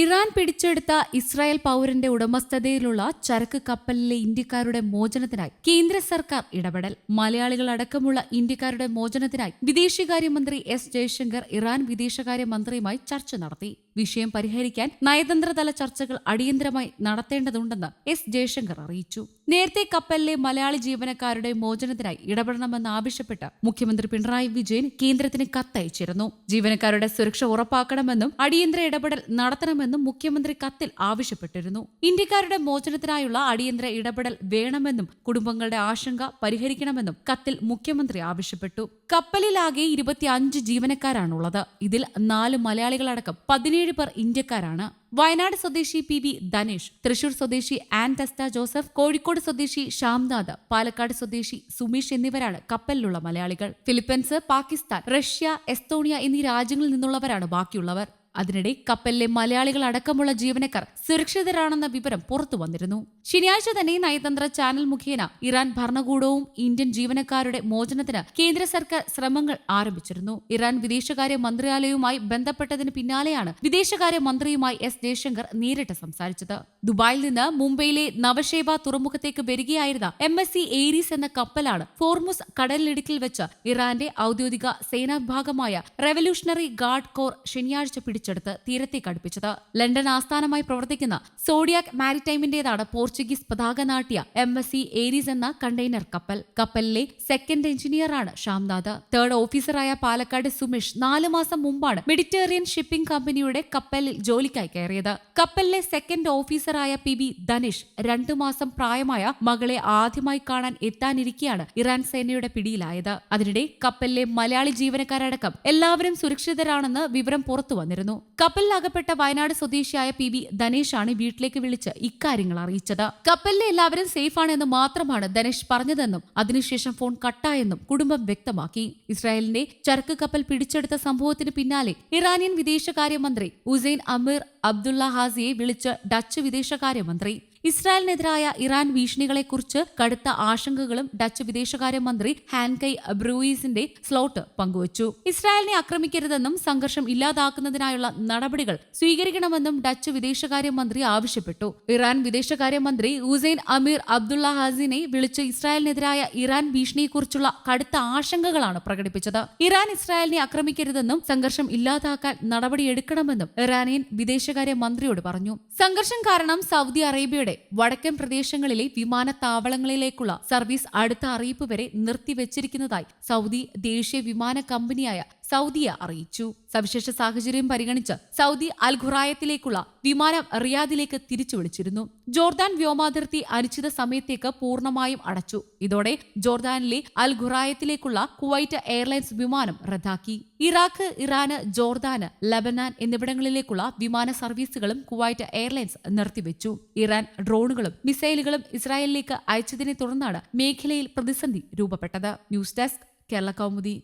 Iran പിടിച്ചെടുത്ത Israel പൗരന്റെ ഉടമസ്ഥതയിലുള്ള ചരക്ക് കപ്പലിലെ ഇന്ത്യക്കാരുടെ മോചനത്തിനായി കേന്ദ്ര സർക്കാർ ഇടപെടൽ. മലയാളികൾ അടക്കമുള്ള ഇന്ത്യക്കാരുടെ മോചനത്തിനായി വിദേശകാര്യമന്ത്രി എസ് ജയശങ്കർ ഇറാൻ വിദേശകാര്യ മന്ത്രിയുമായി ചർച്ച നടത്തി. വിഷയം പരിഹരിക്കാൻ നയതന്ത്രതല ചർച്ചകൾ അടിയന്തരമായി നടത്തേണ്ടതുണ്ടെന്ന് എസ് ജയശങ്കർ അറിയിച്ചു. നേരത്തെ കപ്പലിലെ മലയാളി ജീവനക്കാരുടെ മോചനത്തിനായി ഇടപെടണമെന്ന് ആവശ്യപ്പെട്ട് മുഖ്യമന്ത്രി പിണറായി വിജയൻ കേന്ദ്രത്തിന് കത്തയച്ചിരുന്നു. ജീവനക്കാരുടെ സുരക്ഷ ഉറപ്പാക്കണമെന്നും അടിയന്തര ഇടപെടൽ നടത്തണമെന്നും മുഖ്യമന്ത്രി കത്തിൽ ആവശ്യപ്പെട്ടിരുന്നു. ഇന്ത്യക്കാരുടെ മോചനത്തിനായുള്ള അടിയന്തര ഇടപെടൽ വേണമെന്നും കുടുംബങ്ങളുടെ ആശങ്ക പരിഹരിക്കണമെന്നും കത്തിൽ മുഖ്യമന്ത്രി ആവശ്യപ്പെട്ടു. കപ്പലിലാകെ ഇരുപത്തിയഞ്ച് ജീവനക്കാരാണുള്ളത്. ഇതിൽ നാല് മലയാളികളടക്കം പതിനേഴ് പേർ ഇന്ത്യക്കാരാണ്. വയനാട് സ്വദേശി പി ബി ധനേഷ് തൃശൂർ സ്വദേശി ആൻ ജോസഫ് കോഴിക്കോട് സ്വദേശി ശ്യാംനാഥ് പാലക്കാട് സ്വദേശി സുമീഷ് എന്നിവരാണ് കപ്പലിലുള്ള മലയാളികൾ. ഫിലിപ്പീൻസ് പാകിസ്ഥാൻ റഷ്യ എസ്തോണിയ എന്നീ രാജ്യങ്ങളിൽ നിന്നുള്ളവരാണ് ബാക്കിയുള്ളവർ. അതിനിടെ കപ്പലിലെ മലയാളികൾ അടക്കമുള്ള ജീവനക്കാർ സുരക്ഷിതരാണെന്ന വിവരം പുറത്തു വന്നിരുന്നു ശനിയാഴ്ച തന്നെ നയതന്ത്ര ചാനൽ മുഖേന ഇറാൻ ഭരണകൂടവും ഇന്ത്യൻ ജീവനക്കാരുടെ മോചനത്തിന് കേന്ദ്ര സർക്കാർ ശ്രമങ്ങൾ ആരംഭിച്ചിരുന്നു. ഇറാൻ വിദേശകാര്യ മന്ത്രാലയവുമായി ബന്ധപ്പെട്ടതിന് പിന്നാലെയാണ് വിദേശകാര്യ മന്ത്രിയുമായി എസ് ജയശങ്കർ നേരിട്ട് സംസാരിച്ചത്. ദുബായിൽ നിന്ന് മുംബൈയിലെ നവഷേബ തുറമുഖത്തേക്ക് വരികയായിരുന്ന എം എസ് സി ഏരീസ് എന്ന കപ്പലാണ് ഫോർമുസ് കടലിടുക്കിൽ വെച്ച് ഇറാന്റെ ഔദ്യോഗിക സേനാ വിഭാഗമായ റെവല്യൂഷണറി ഗാർഡ് കോർ ശനിയാഴ്ച പിടിച്ചെടുത്ത് തീരത്തേക്ക് അടുപ്പിച്ചത്. ലണ്ടൻ ആസ്ഥാനമായി പ്രവർത്തിക്കുന്ന സോഡിയാക് മാരിടൈമിന്റേതാണ് പോർച്ചുഗീസ് പതാക നാട്ടിയ എം എസ് സി ഏരീസ് എന്ന കണ്ടെയ്നർ കപ്പൽ. കപ്പലിലെ സെക്കൻഡ് എഞ്ചിനീയറാണ് ശ്യാംനാഥ് തേർഡ് ഓഫീസറായ പാലക്കാട് സുമേഷ് നാലു മാസം മുമ്പാണ് മെഡിറ്റേറിയൻ ഷിപ്പിംഗ് കമ്പനിയുടെ കപ്പലിൽ ജോലിക്കായി കയറിയത്. കപ്പലിലെ സെക്കൻഡ് ഓഫീസറായ പി ബി ധനേഷ് രണ്ടു മാസം പ്രായമായ മകളെ ആദ്യമായി കാണാൻ എത്താനിരിക്കെയാണ് ഇറാൻ സേനയുടെ പിടിയിലായത്. അതിനിടെ കപ്പലിലെ മലയാളി ജീവനക്കാരടക്കം എല്ലാവരും സുരക്ഷിതരാണെന്ന് വിവരം പുറത്തു വന്നിരുന്നു. കപ്പലിൽ അകപ്പെട്ട വയനാട് സ്വദേശിയായ പി ബി ധനേഷാണ് വീട്ടിലേക്ക് വിളിച്ച് ഇക്കാര്യങ്ങൾ അറിയിച്ചത് കപ്പലിലെ എല്ലാവരും സേഫാണ് എന്ന് മാത്രമാണ് ധനേഷ് പറഞ്ഞതെന്നും അതിനുശേഷം ഫോൺ കട്ടായെന്നും കുടുംബം വ്യക്തമാക്കി. ഇസ്രായേലിന്റെ ചരക്ക് കപ്പൽ പിടിച്ചെടുത്ത സംഭവത്തിന് പിന്നാലെ ഇറാനിയൻ വിദേശകാര്യമന്ത്രി ഉസൈൻ അമീർ അബ്ദുള്ള ഹാസിയെ വിളിച്ച് ഡച്ച് വിദേശകാര്യമന്ത്രി. ഇസ്രായേലിനെതിരായ ഇറാൻ ഭീഷണികളെക്കുറിച്ച് കടുത്ത ആശങ്കകളും ഡച്ച് വിദേശകാര്യമന്ത്രി ഹാൻകൈ ബ്രൂയിസിന്റെ സ്ലോട്ട് പങ്കുവച്ചു. ഇസ്രായേലിനെ ആക്രമിക്കരുതെന്നും സംഘർഷം ഇല്ലാതാക്കുന്നതിനായുള്ള നടപടികൾ സ്വീകരിക്കണമെന്നും ഡച്ച് വിദേശകാര്യമന്ത്രി ആവശ്യപ്പെട്ടു. ഇറാൻ വിദേശകാര്യമന്ത്രി ഹുസൈൻ അമീർ അബ്ദുള്ള ഹാസിനെ വിളിച്ച് ഇസ്രായേലിനെതിരായ ഇറാൻ ഭീഷണിയെക്കുറിച്ചുള്ള കടുത്ത ആശങ്കകളാണ് പ്രകടിപ്പിച്ചത്. ഇറാൻ ഇസ്രായേലിനെ ആക്രമിക്കരുതെന്നും സംഘർഷം ഇല്ലാതാക്കാൻ നടപടിയെടുക്കണമെന്നും ഇറാനിയൻ വിദേശകാര്യ മന്ത്രിയോട് പറഞ്ഞു. സംഘർഷം കാരണം സൗദി അറേബ്യയുടെ വടക്കൻ പ്രദേശങ്ങളിലെ വിമാനത്താവളങ്ങളിലേക്കുള്ള സർവീസ് അടുത്ത അറിയിപ്പ് വരെ നിർത്തിവച്ചിരിക്കുന്നതായി സൗദി ദേശീയ വിമാന കമ്പനിയായ സൗദിയ അറിയിച്ചു. സവിശേഷ സാഹചര്യം പരിഗണിച്ച് സൗദി അൽ ഖുറായത്തിലേക്കുള്ള വിമാനം റിയാദിലേക്ക് തിരിച്ചു വിളിച്ചിരുന്നു. ജോർദാൻ വ്യോമാതിർത്തി അനിശ്ചിത സമയത്തേക്ക് പൂർണമായും അടച്ചു. ഇതോടെ ജോർദാനിലെ അൽ ഖുറായത്തിലേക്കുള്ള കുവൈറ്റ് എയർലൈൻസ് വിമാനം റദ്ദാക്കി. ഇറാഖ് ഇറാന് ജോർദാന് ലബനാൻ എന്നിവിടങ്ങളിലേക്കുള്ള വിമാന സർവീസുകളും കുവൈറ്റ് എയർലൈൻസ് നിർത്തിവെച്ചു. ഇറാൻ ഡ്രോണുകളും മിസൈലുകളും ഇസ്രായേലിലേക്ക് അയച്ചതിനെ തുടർന്നാണ് മേഖലയിൽ പ്രതിസന്ധി രൂപപ്പെട്ടത്. News desk Kerala Kaumudi.